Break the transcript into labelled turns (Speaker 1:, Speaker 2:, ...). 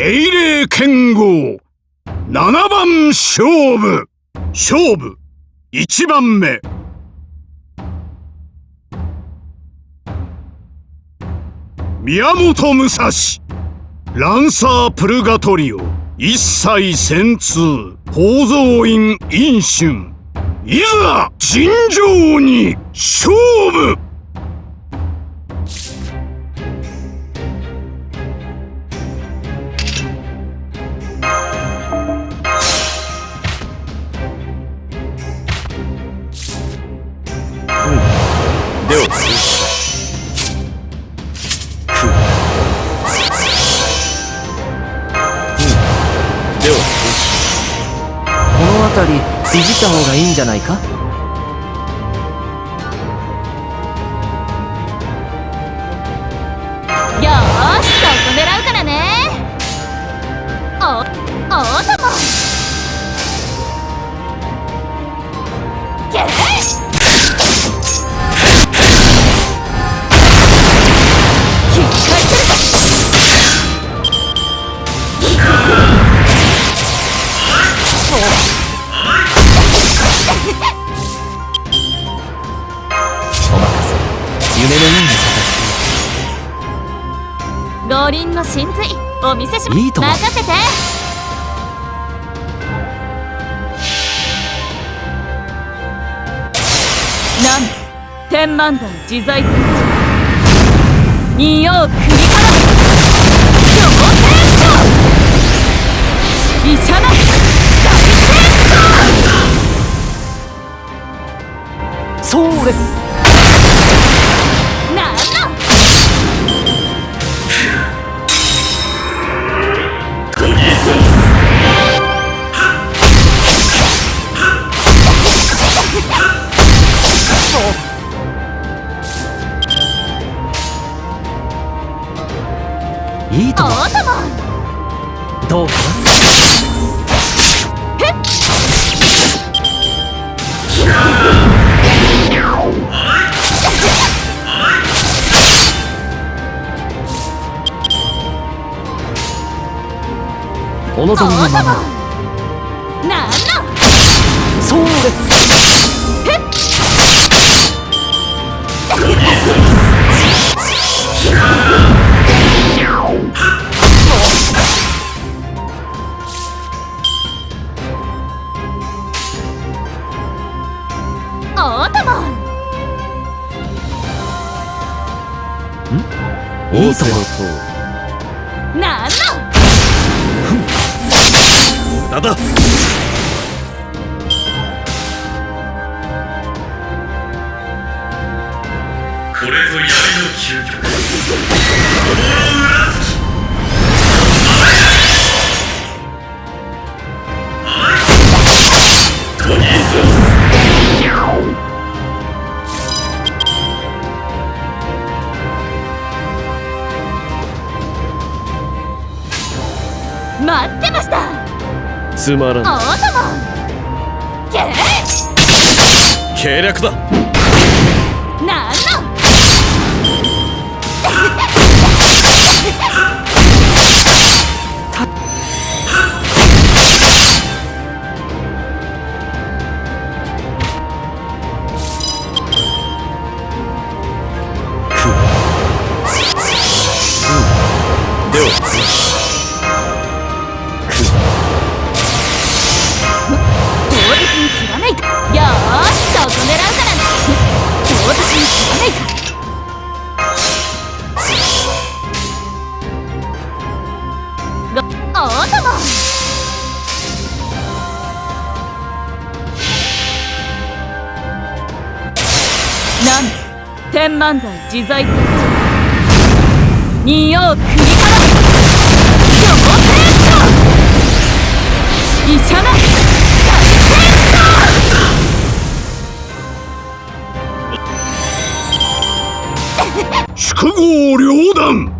Speaker 1: 英霊剣豪。7番勝負。勝負。1番目。宮本武蔵。ランサープルガトリオ。一切戦通。宝蔵院飲春いざ尋常に勝負。
Speaker 2: ではでは。
Speaker 3: この辺りいじった方がいいんじゃないか？夢のような
Speaker 4: 五輪の真髄お見せしま
Speaker 3: いいとも。
Speaker 4: 任せて。なん天満台自在天二葉栗から両天将医者の大戦
Speaker 3: それ
Speaker 4: なんの
Speaker 3: いいとも
Speaker 4: おーとも
Speaker 3: どうかお望みのまま。
Speaker 4: なんの
Speaker 3: そうです。
Speaker 4: おーとも
Speaker 3: いいとも
Speaker 4: なんの
Speaker 2: 駄だ
Speaker 4: 待ってました。
Speaker 2: つまらん。
Speaker 4: おーとも。けれ
Speaker 2: 計略だ。
Speaker 4: なんの。
Speaker 2: では
Speaker 4: 天満台自在天神仁王国から。医者の大戦
Speaker 1: 宿業両断。